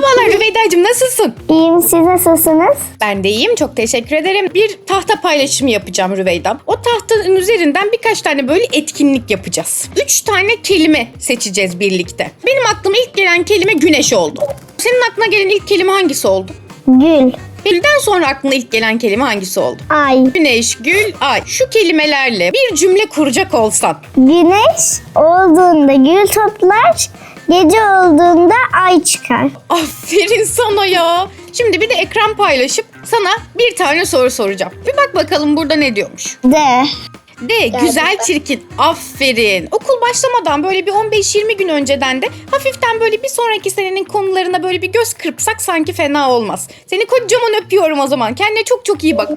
Rüveyda'cığım nasılsın? İyiyim siz nasılsınız? Ben de iyiyim çok teşekkür ederim. Bir tahta paylaşımı yapacağım Rüveyda'm. O tahtanın üzerinden birkaç tane böyle etkinlik yapacağız. Üç tane kelime seçeceğiz birlikte. Benim aklıma ilk gelen kelime güneş oldu. Senin aklına gelen ilk kelime hangisi oldu? Gül, Gülden sonra aklına ilk gelen kelime hangisi oldu? ay, Güneş, gül, ay. Şu kelimelerle bir cümle kuracak olsan. güneş olduğunda gül toplar, gece olduğunda ay çıkar. Aferin sana ya. Şimdi bir de ekran paylaşıp sana bir tane soru soracağım. Bir bak bakalım burada ne diyormuş. De, De güzel çirkin. Aferin. Okul başlamadan böyle bir 15-20 gün önceden de hafiften böyle bir sonraki senenin konularına böyle bir göz kırpsak sanki fena olmaz. Seni kocaman öpüyorum o zaman. Kendine çok çok iyi bak.